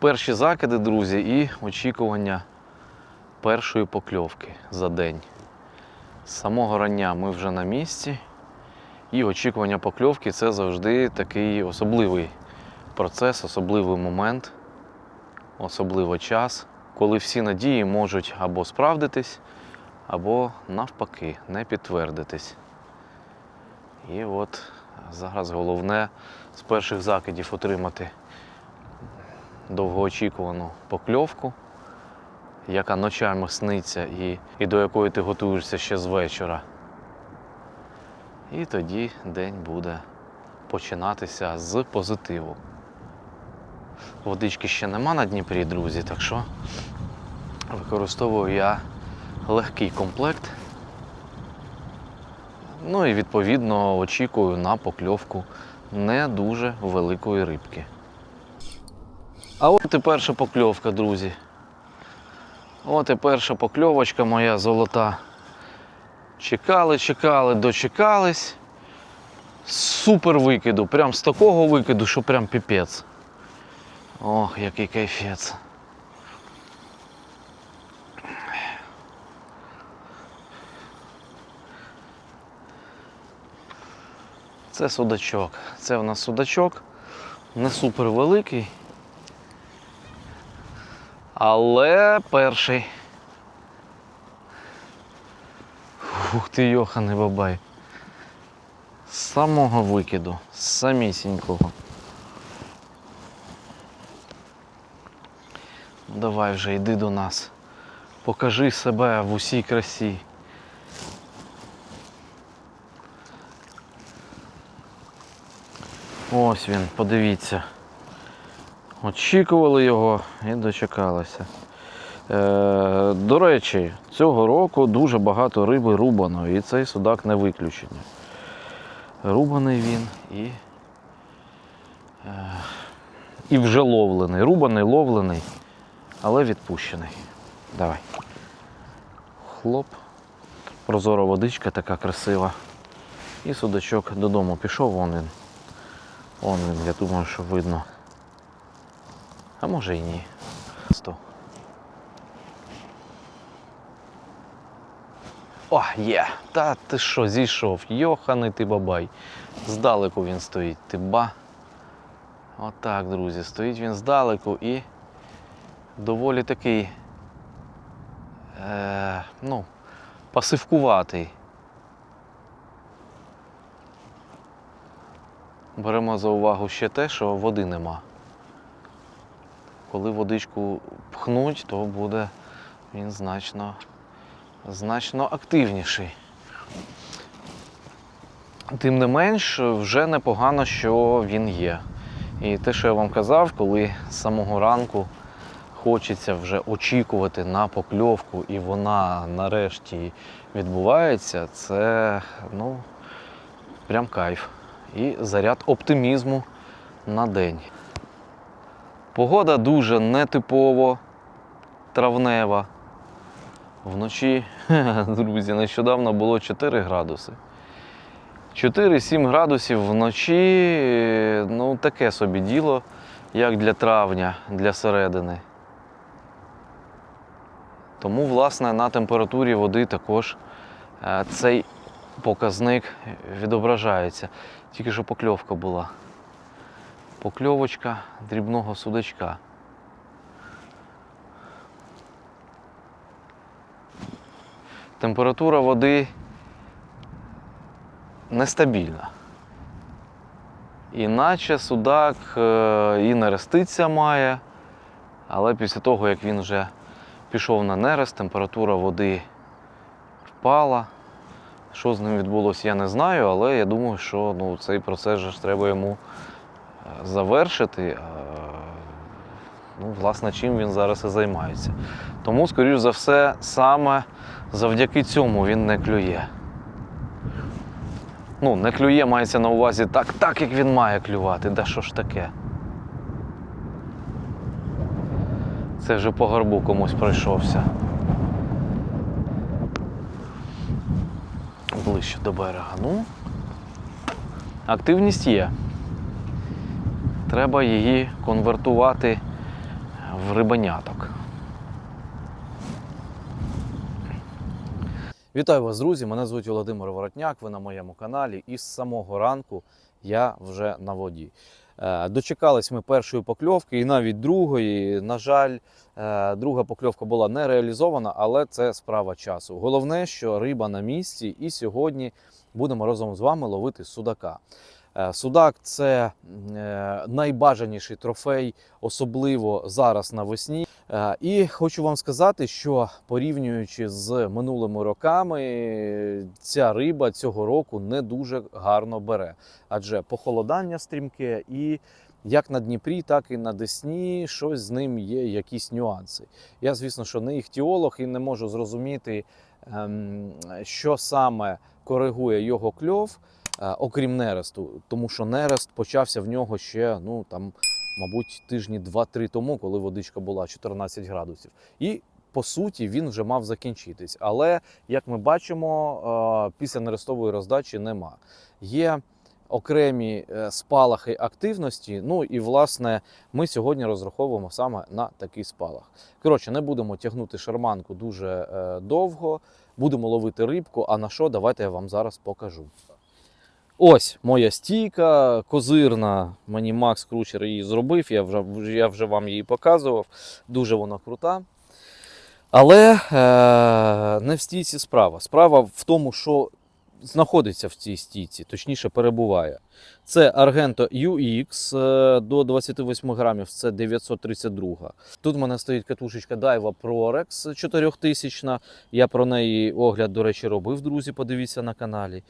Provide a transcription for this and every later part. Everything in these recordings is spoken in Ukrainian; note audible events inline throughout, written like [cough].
Перші закиди, друзі, і очікування першої покльовки за день. З самого рання ми вже на місці. І очікування покльовки це завжди такий особливий процес, особливий момент, особливий час, коли всі надії можуть або справдитись, або навпаки не підтвердитись. І от зараз головне з перших закидів отримати довгоочікувану покльовку, яка ночами сниться і, і до якої ти готуєшся ще з вечора. І тоді день буде починатися з позитиву. Водички ще нема на Дніпрі, друзі, так що використовую я легкий комплект. Ну і відповідно очікую на покльовку не дуже великої рибки. А от і перша покльовка, друзі. От і перша покльовочка моя золота. Чекали, чекали, дочекались. Супер викиду. Прям з такого викиду, що прям піпець. Ох, який кайфець. Це судачок. Це у нас судачок. Не супер великий. Але перший. Ух ти, йоханий бабай. З самого викиду, самісінького. Ну, Давай вже йди до нас. Покажи себе в усій красі. Ось він, подивіться. Очікували його і дочекалися. Е, до речі, цього року дуже багато риби рубано, і цей судак не виключення. Рубаний він і, е, і вже ловлений. Рубаний, ловлений, але відпущений. Давай. Хлоп. Прозора водичка така красива. І судачок додому пішов, вон він. Вон він, я думаю, що видно. А може і ні. Сто. О, є! Та ти що, зійшов? Йоханий ти бабай. Здалеку він стоїть. Ти ба. Отак, друзі, стоїть він здалеку і доволі такий. Е, ну, пасивкуватий. Беремо за увагу ще те, що води нема. Коли водичку пхнуть, то буде він значно, значно активніший. Тим не менш, вже непогано, що він є. І те, що я вам казав, коли з самого ранку хочеться вже очікувати на покльовку, і вона нарешті відбувається, це ну, прям кайф. І заряд оптимізму на день. Погода дуже нетипово травнева. Вночі, [laughs] друзі, нещодавно було 4 градуси. 4-7 градусів вночі ну таке собі діло, як для травня, для середини. Тому, власне, на температурі води також е, цей показник відображається. Тільки що покльовка була. Покльовочка дрібного судачка. Температура води нестабільна. Іначе судак е, і нерестиця має, але після того, як він вже пішов на нерест, температура води впала. Що з ним відбулося, я не знаю, але я думаю, що ну, цей процес ж треба йому завершити. Ну, власне, чим він зараз і займається. Тому, скоріш за все, саме завдяки цьому він не клює. Ну, не клює мається на увазі так, так як він має клювати. Да що ж таке? Це вже по горбу комусь пройшовся. Ближче до берега. Ну, активність є. Треба її конвертувати в рибаняток. Вітаю вас, друзі! Мене звуть Володимир Воротняк. Ви на моєму каналі. І з самого ранку я вже на воді. Е, Дочекались ми першої покльовки і навіть другої. На жаль, е, друга покльовка була не реалізована, але це справа часу. Головне, що риба на місці, і сьогодні будемо разом з вами ловити судака. Е, Судак це е, найбажаніший трофей, особливо зараз навесні. Е, І хочу вам сказати, що порівнюючи з минулими роками, ця риба цього року не дуже гарно бере, адже похолодання стрімке і. Як на Дніпрі, так і на Десні, щось з ним є, якісь нюанси. Я, звісно, що не іхтіолог і не можу зрозуміти, ем, що саме коригує його кльов, окрім нересту, тому що нерест почався в нього ще, ну там, мабуть, тижні 2-3 тому, коли водичка була 14 градусів. І по суті він вже мав закінчитись. Але як ми бачимо, е, після нерестової роздачі нема. Є окремі е, спалахи активності. Ну і власне ми сьогодні розраховуємо саме на такий спалах. Коротше, не будемо тягнути шарманку дуже е, довго, будемо ловити рибку. А на що давайте я вам зараз покажу. Ось моя стійка козирна. Мені Макс Кручер її зробив. Я вже, я вже вам її показував. Дуже вона крута. Але е, не в стійці справа. Справа в тому, що знаходиться в цій стійці, точніше перебуває. Це Argento UX е, до 28 грамів, це 932. Тут в мене стоїть катушечка Daiwa ProRex 4000. Я про неї огляд, до речі, робив, друзі. Подивіться на каналі.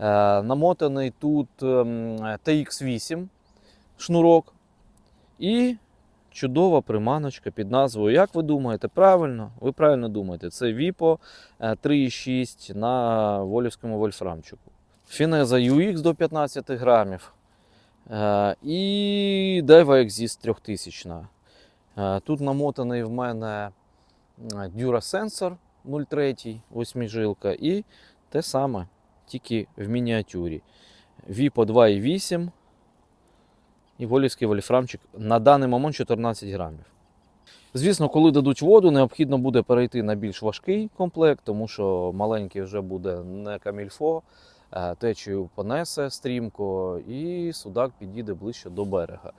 Е, намотаний тут ем, TX8 шнурок і чудова приманочка під назвою. Як ви думаєте, правильно? Ви правильно думаєте, це Vipo е, 3,6 на волівському вольфрамчику. Фінеза UX до 15 грамів. Е, І Daiwa Exist 3000. Е, Тут намотаний в мене DuraSensor 0,3 восьмижилка і те саме, тільки в мініатюрі. Vipo 2,8 і волівський вольфрамчик на даний момент 14 грамів. Звісно, коли дадуть воду, необхідно буде перейти на більш важкий комплект, тому що маленький вже буде не камільфо, течію понесе стрімко, і судак підійде ближче до берега.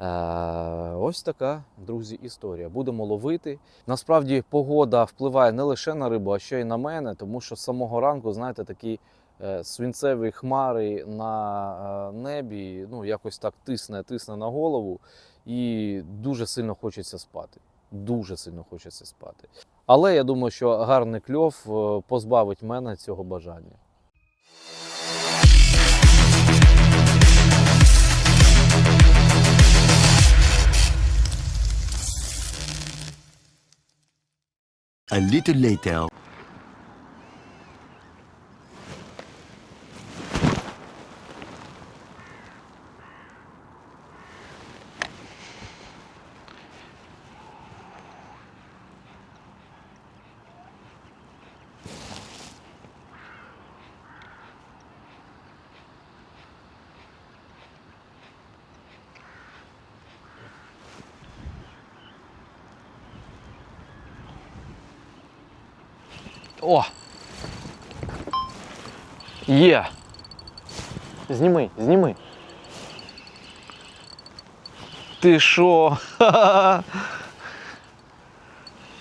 Е, Ось така, друзі, історія. Будемо ловити. Насправді погода впливає не лише на рибу, а ще й на мене, тому що з самого ранку, знаєте, такі е, свинцеві хмари на е, небі, ну якось так тисне, тисне на голову, і дуже сильно хочеться спати. Дуже сильно хочеться спати. Але я думаю, що гарний кльов е, позбавить мене цього бажання. A little later. О! Є! Зніми, зніми. Ти що? [laughs]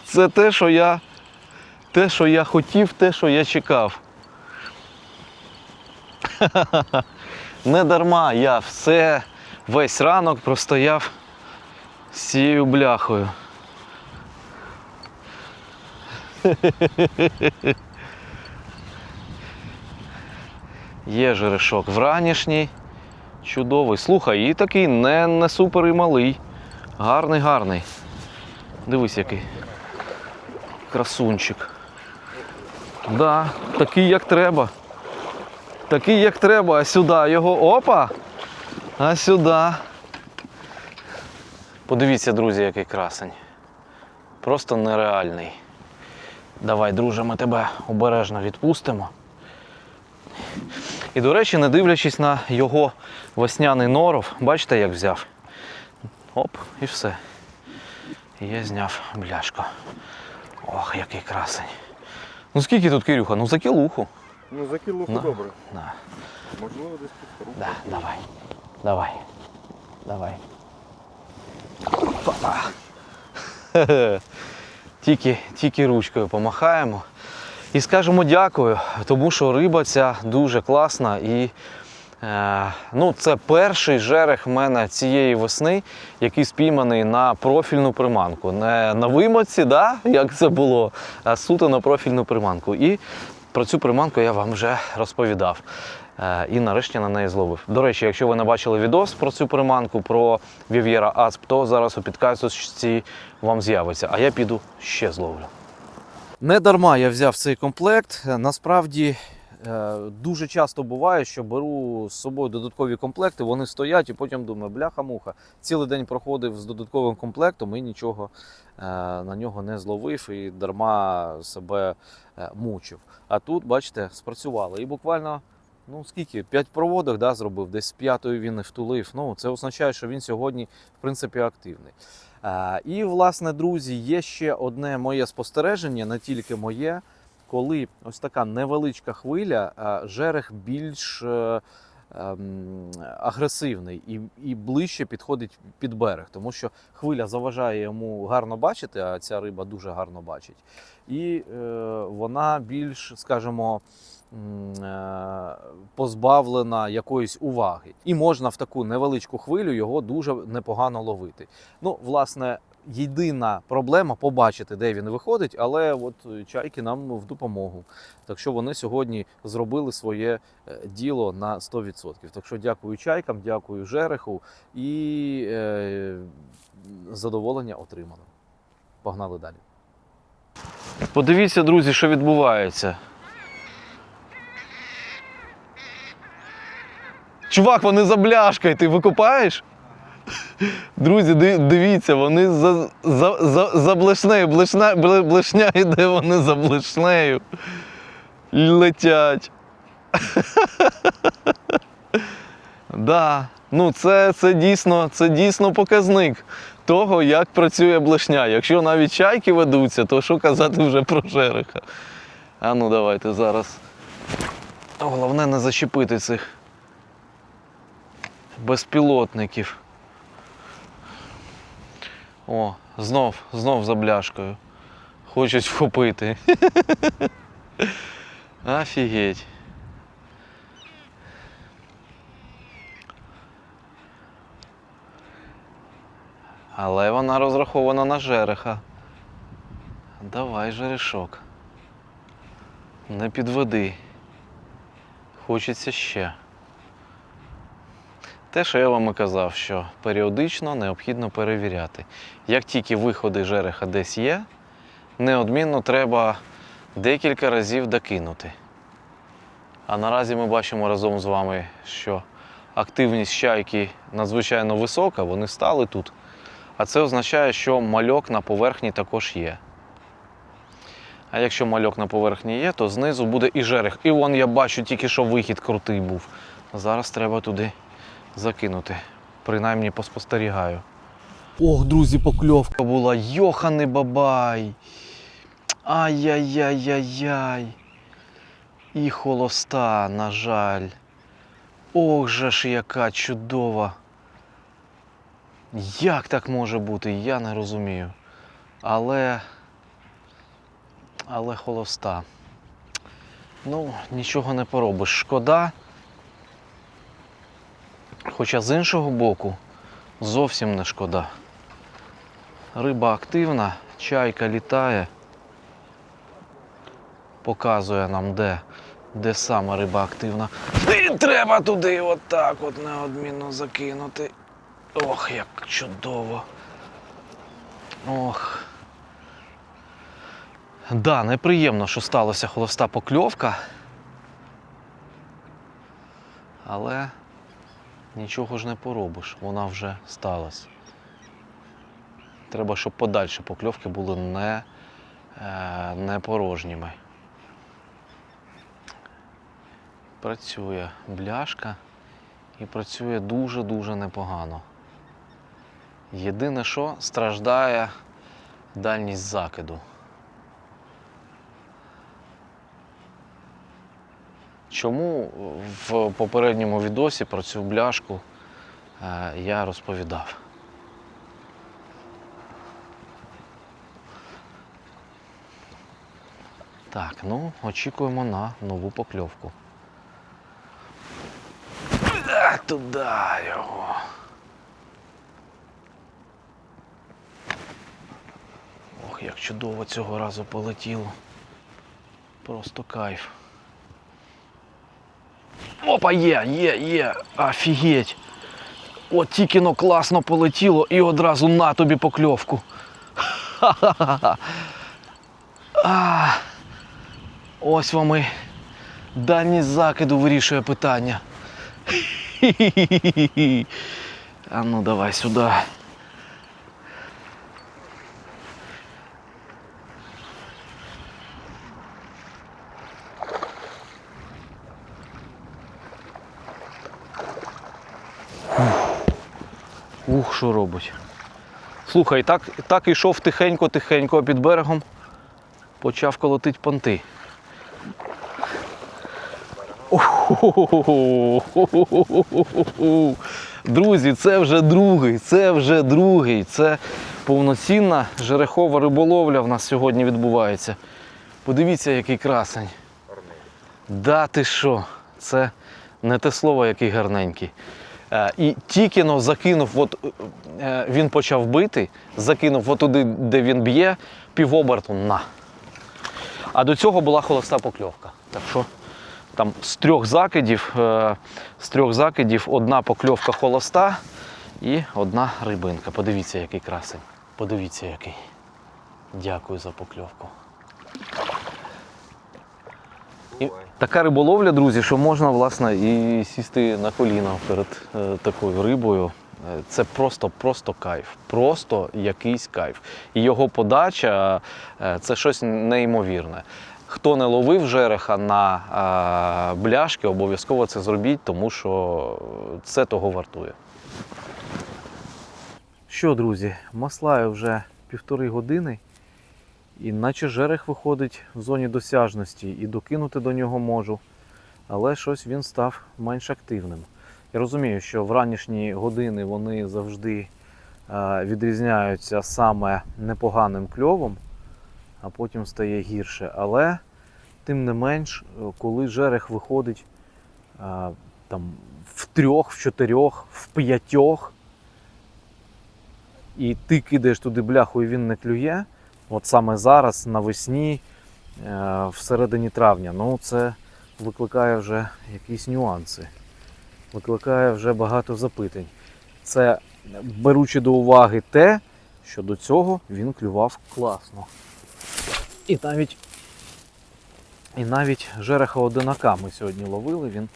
Це те, що я. Те, що я хотів, те, що я чекав. [laughs] Не дарма я все весь ранок простояв з цією бляхою. [laughs] Є жерешок вранішній. Чудовий. Слухай, і такий не, не супер і малий. Гарний, гарний. Дивись, який. Красунчик. Да, такий як треба. Такий як треба, а сюди його. Опа! А сюди. Подивіться, друзі, який красень. Просто нереальний. Давай, друже, ми тебе обережно відпустимо. І, до речі, не дивлячись на його весняний норов, бачите, як взяв. Оп, і все. Я зняв бляшку. Ох, який красень. Ну скільки тут, Кирюха? Ну за кілуху. Ну, за кілуху Ну. добре. Да. Можливо, десь під руку. Да, давай. Давай. Давай. Папа. [laughs] Тільки, тільки ручкою помахаємо. І скажемо дякую, тому що риба ця дуже класна. І е, ну, це перший жерех в мене цієї весни, який спійманий на профільну приманку. Не на вимоці, да, як це було, а суто на профільну приманку. І про цю приманку я вам вже розповідав. Е, І нарешті на неї зловив. До речі, якщо ви не бачили відос про цю приманку, про Вів'єра Асп, то зараз у підказці вам з'явиться. А я піду ще зловлю. Не дарма я взяв цей комплект. Насправді е, дуже часто буває, що беру з собою додаткові комплекти, вони стоять і потім думаю, бляха-муха. Цілий день проходив з додатковим комплектом і нічого е, на нього не зловив і дарма себе мучив. А тут, бачите, спрацювало. І буквально ну скільки, п'ять проводок да, зробив, десь з п'ятої він втулив. Ну, це означає, що він сьогодні, в принципі, активний. А, і, власне, друзі, є ще одне моє спостереження, не тільки моє, коли ось така невеличка хвиля, а, жерех більш е, ем, агресивний і, і ближче підходить під берег, тому що хвиля заважає йому гарно бачити, а ця риба дуже гарно бачить. І е, вона більш, скажімо, позбавлена якоїсь уваги. І можна в таку невеличку хвилю його дуже непогано ловити. Ну, власне, єдина проблема побачити, де він виходить, але от е, чайки нам в допомогу. Так що вони сьогодні зробили своє е, діло на 100%. Так що дякую чайкам, дякую жереху і е, задоволення отримано. Погнали далі. Подивіться, друзі, що відбувається. Чувак, вони за бляшкою, ти викупаєш? Друзі, дивіться, вони за, за, за, за блешнею. Блешня, блешня йде, вони за блешнею. Летять. да. Ну, це, це, дійсно, це дійсно показник того, як працює блешня. Якщо навіть чайки ведуться, то що казати вже про жереха. А ну давайте зараз. Головне не зачепити цих безпілотників. О, знов, знов за бляшкою. Хочуть вхопити. [laughs] Офігеть. Але вона розрахована на жереха. Давай, жерешок. Не підведи. Хочеться ще. Те, що я вам і казав, що періодично необхідно перевіряти. Як тільки виходи жереха десь є, неодмінно треба декілька разів докинути. А наразі ми бачимо разом з вами, що активність чайки надзвичайно висока, вони стали тут. А це означає, що мальок на поверхні також є. А якщо мальок на поверхні є, то знизу буде і жерех. І вон я бачу тільки що вихід крутий був. Зараз треба туди закинути. Принаймні поспостерігаю. Ох, друзі, покльовка була. Йоханий бабай. Ай-яй-яй-яй-яй. І холоста, на жаль. Ох же ж яка чудова. Як так може бути, я не розумію. Але. Але холоста. Ну, нічого не поробиш. Шкода. Хоча з іншого боку зовсім не шкода. Риба активна, чайка літає, показує нам, де, де саме риба активна. І треба туди отак от неодмінно закинути. Ох, як чудово. Ох. Да, неприємно, що сталася холоста покльовка. Але нічого ж не поробиш, вона вже сталася. Треба, щоб подальші покльовки були не, е, не порожніми. Працює бляшка і працює дуже-дуже непогано. Єдине, що страждає дальність закиду. Чому в попередньому відосі про цю бляшку е, я розповідав? Так, ну, очікуємо на нову покльовку. А, туди його. Ох, як чудово цього разу полетіло. Просто кайф. Опа, є, є, є. Офігеть. От тільки но класно полетіло і одразу на тобі покльовку. [laughs] Ха-ха-ха. Ось вам і дальність закиду вирішує питання. [laughs] Хі-хі-хі-хі. А ну давай сюди. Ух, що робить. Слухай, так, так ішов тихенько-тихенько під берегом, почав колотить понти. Друзі, це вже другий, це вже другий. Це повноцінна жерехова риболовля в нас сьогодні відбувається. Подивіться, який красень. Да ти що? Це не те слово, який гарненький. Е, І тільки но закинув, от е, він почав бити, закинув от туди, де він б'є, півоберту на. А до цього була холоста покльовка. Так що там з трьох закидів, е, з трьох закидів одна покльовка холоста і одна рибинка. Подивіться, який красень. Подивіться, який. Дякую за покльовку. І така риболовля, друзі, що можна власне і сісти на коліна перед е, такою рибою. Е, Це просто, просто кайф. Просто якийсь кайф. І його подача е, це щось неймовірне. Хто не ловив жереха на бляшки, обов'язково це зробіть, тому що це того вартує. Що, друзі, маслаю вже півтори години. І наче жерех виходить в зоні досяжності, і докинути до нього можу. Але щось він став менш активним. Я розумію, що в ранішні години вони завжди е, відрізняються саме непоганим кльовом, а потім стає гірше. Але тим не менш, е, коли жерех виходить е, там, в трьох, в чотирьох, в п'ятьох, і ти кидаєш туди бляху, і він не клює. От саме зараз, навесні, е, всередині травня, ну це викликає вже якісь нюанси, викликає вже багато запитань. Це беручи до уваги те, що до цього він клював класно. І навіть, і навіть жереха одинака ми сьогодні ловили. Він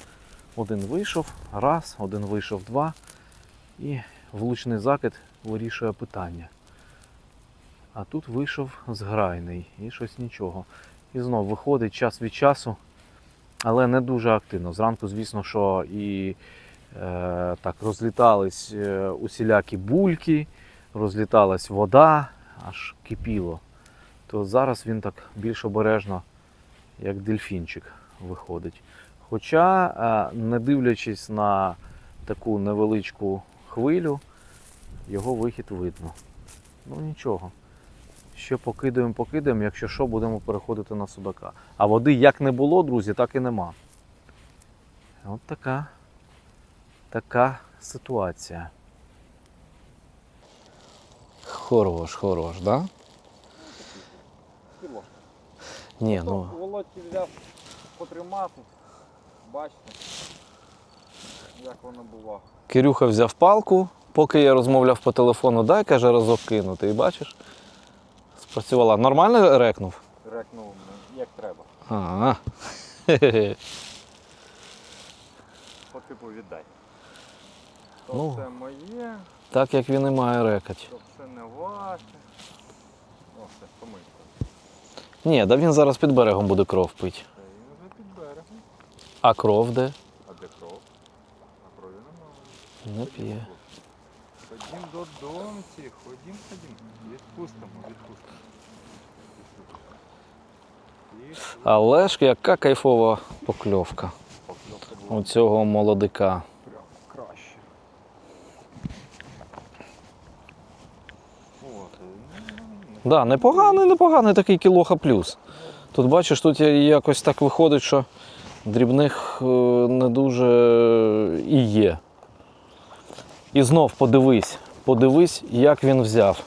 один вийшов, раз, один вийшов два. І влучний закид вирішує питання. А тут вийшов зграйний і щось нічого. І знов виходить час від часу, але не дуже активно. Зранку, звісно, що і е, так розлітались е, усілякі бульки, розліталась вода, аж кипіло. То зараз він так більш обережно, як дельфінчик, виходить. Хоча, е, не дивлячись на таку невеличку хвилю, його вихід видно. Ну нічого. Ще покидаємо, покидаємо, якщо що, будемо переходити на судака. А води як не було, друзі, так і нема. От така, така ситуація. Хорош, хорош, да? Ні, ну. Володьки взяв потримати. Бачите, як воно було. Кирюха взяв палку, поки я розмовляв по телефону, дай, каже, разок кинути. І бачиш? Спрацювала. Нормально рекнув? Рекнув, ну, як треба. Ага. По [laughs] типу віддай. То Ну. все моє, Так як він і має рекати. то все не ваше. О, все, помийка. Ні, да він зараз під берегом буде кров пити. Та він вже під берегом. А кров де? А де кров? А крові немає. Не п'є. Ходім додомці, ходім, ходім. Відпустимо, відпустимо. Але ж яка кайфова покльовка у цього молодика. Прям краще. От, е, ну, Да, ну, непоганий, ну, непоганий такий кілоха плюс. Тут бачиш, тут якось так виходить, що дрібних е, не дуже і є. І знов подивись, подивись, як він взяв.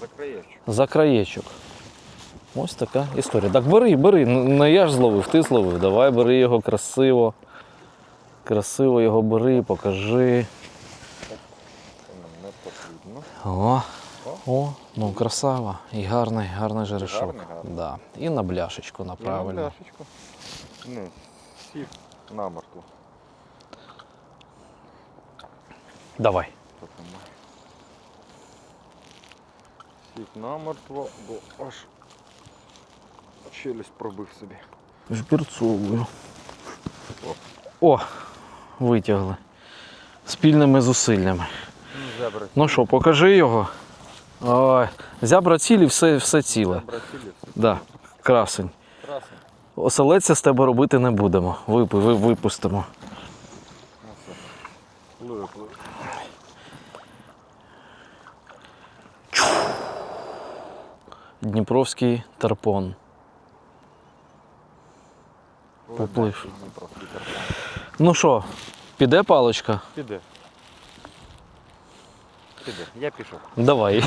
За краєчок. За краєчок. Ось така історія. Так бери, бери. Не я ж зловив, ти зловив. Давай бери його красиво. Красиво його бери, покажи. О, о, ну красава. І гарний, гарний жерешок. Гарний, гарний. Да. І на бляшечку, на І на бляшечку. Ну, сів намертво. Давай. Там має? Намертво, бо аж челюсть пробив собі. Шпірцовую. О, витягли. Спільними зусиллями. Ну, зебра. Ну що, покажи його. Ой, зябра цілі, все, все ціле. Зебра цілі, Да, красень. Оселедця з тебе робити не будемо. Випи, ви, випустимо. Дніпровський тарпон. Поплив. Ну що, піде паличка? Піде. Піде. Я пішов. Давай.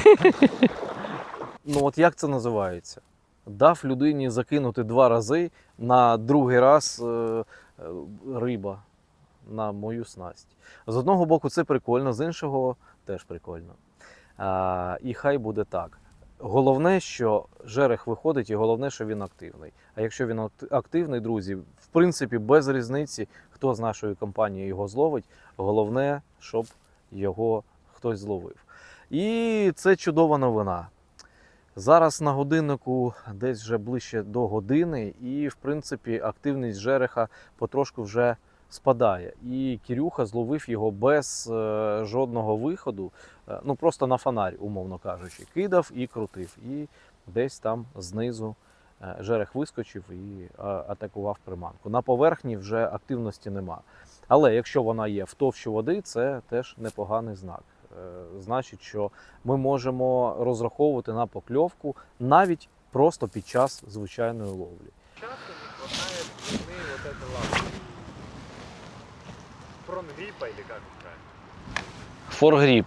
ну от як це називається? Дав людині закинути два рази, на другий раз е, е, риба на мою снасть. З одного боку, це прикольно, з іншого теж прикольно. І хай буде так. Головне, що жерех виходить, і головне, що він активний. А якщо він активний, друзі, в принципі, без різниці, хто з нашої компанії його зловить, головне, щоб його хтось зловив. І це чудова новина. Зараз на годиннику десь вже ближче до години, і в принципі активність жереха потрошку вже спадає. І Кірюха зловив його без е, жодного виходу, е, ну просто на фонарь, умовно кажучи, кидав і крутив. І десь там знизу е, жерех вискочив і атакував приманку. На поверхні вже активності нема. Але якщо вона є в товщі води, це теж непоганий знак. Е, Значить, що ми можемо розраховувати на покльовку навіть просто під час звичайної ловлі. Часто не хватает длины вот этой лапы. Фронгриппа или как это правильно? Форгріп.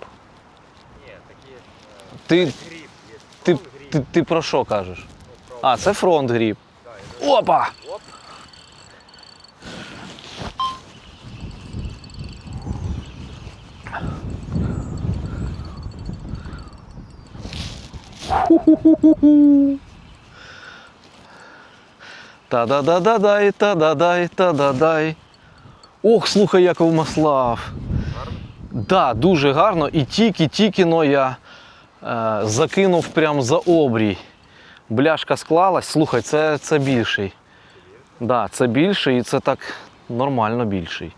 Нет, такие э, Ти, грипп есть. ти, Фронгрипп. ти, ти про що кажеш? Ну, фронт. А, це фронт гріб. Да, это- Опа! Оп. Та-да-да-да-дай, та-да-дай, та-да-дай. Ох, слухай, Яков Маслав. Гарно? Да, дуже гарно. І тільки-тільки но я е, закинув прям за обрій. Бляшка склалась. Слухай, це, це більший. Да, це більший і це так нормально більший.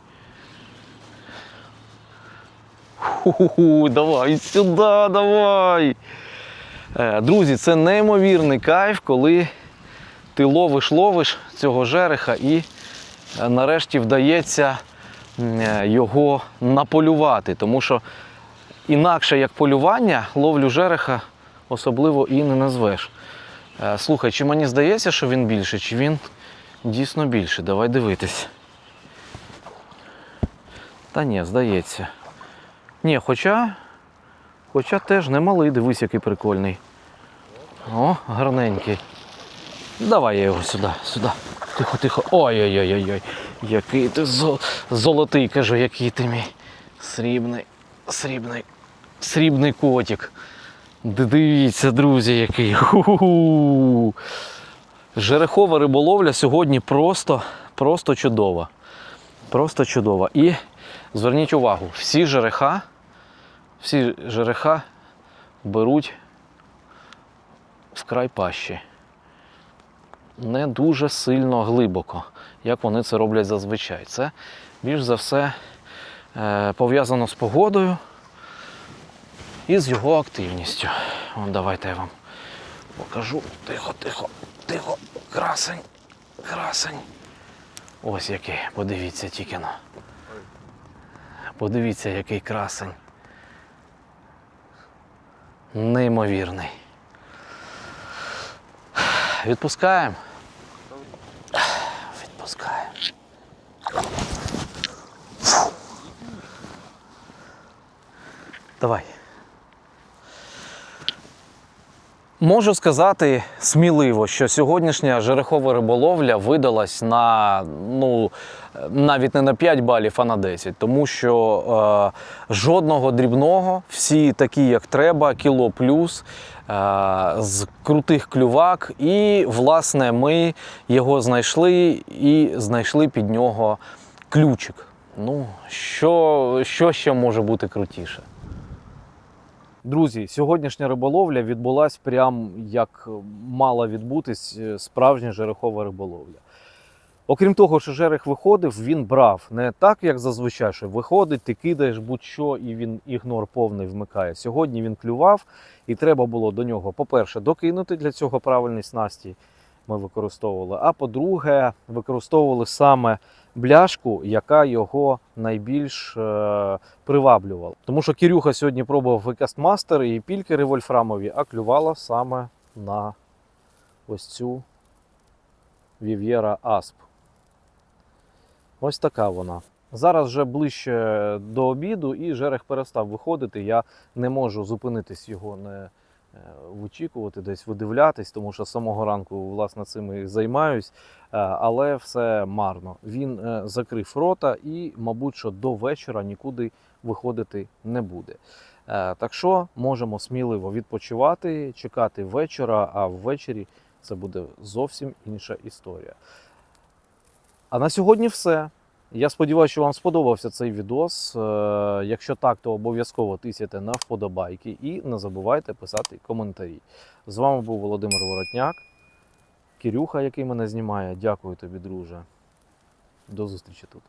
Ху-ху-ху, давай сюди, давай. Е, друзі, це неймовірний кайф, коли ти ловиш, ловиш цього жереха і е, нарешті вдається е, його наполювати. Тому що інакше як полювання, ловлю жереха особливо і не назвеш. Слухай, чи мені здається, що він більший, чи він дійсно більший? Давай дивитись. Та ні, здається. Ні, хоча, хоча теж немалий, дивись, який прикольний. О, гарненький. Давай я його сюди, сюди. Тихо, тихо. Ой-ой-ой-ой. Який ти зо- золотий, кажу, який ти мій. Срібний, срібний, срібний котик. Дивіться, друзі, який. Ху-ху-ху. Жерехова риболовля сьогодні просто, просто чудова. Просто чудова. І зверніть увагу, всі жереха, всі жереха беруть в край пащі не дуже сильно глибоко, як вони це роблять зазвичай. Це більш за все е, пов'язано з погодою і з його активністю. От давайте я вам Покажу. Тихо, тихо, тихо. Красень. Красень. Ось який. Подивіться тільки на. Подивіться, який красень. Неймовірний. Відпускаємо. Відпускаємо. Давай. Можу сказати сміливо, що сьогоднішня жерехова риболовля видалась на ну навіть не на 5 балів, а на 10, тому що е, жодного дрібного, всі такі, як треба, кіло плюс, е, з крутих клювак. І, власне, ми його знайшли і знайшли під нього ключик. Ну, що, що ще може бути крутіше? Друзі, сьогоднішня риболовля відбулась прям як мала відбутись е, справжня жерехова риболовля. Окрім того, що жерех виходив, він брав не так, як зазвичай, що виходить, ти кидаєш будь-що і він ігнор повний вмикає. Сьогодні він клював, і треба було до нього, по-перше, докинути для цього правильні снасті ми використовували. А по-друге, використовували саме бляшку, яка його найбільш е, приваблювала. Тому що Кирюха сьогодні пробував і кастмастер, і пількери вольфрамові, а клювала саме на ось цю Вів'єра Асп. Ось така вона. Зараз вже ближче до обіду, і жерех перестав виходити. Я не можу зупинитись його не вичікувати, десь видивлятись, тому що з самого ранку власне цим і займаюсь. Е, Але все марно. Він е, закрив рота і, мабуть, що до вечора нікуди виходити не буде. Е, Так що можемо сміливо відпочивати, чекати вечора, а ввечері це буде зовсім інша історія. А на сьогодні все. Я сподіваюся, що вам сподобався цей відос. Е, Якщо так, то обов'язково тисяйте на вподобайки і не забувайте писати коментарі. З вами був Володимир Воротняк, Кирюха, який мене знімає. Дякую тобі, друже. До зустрічі тут.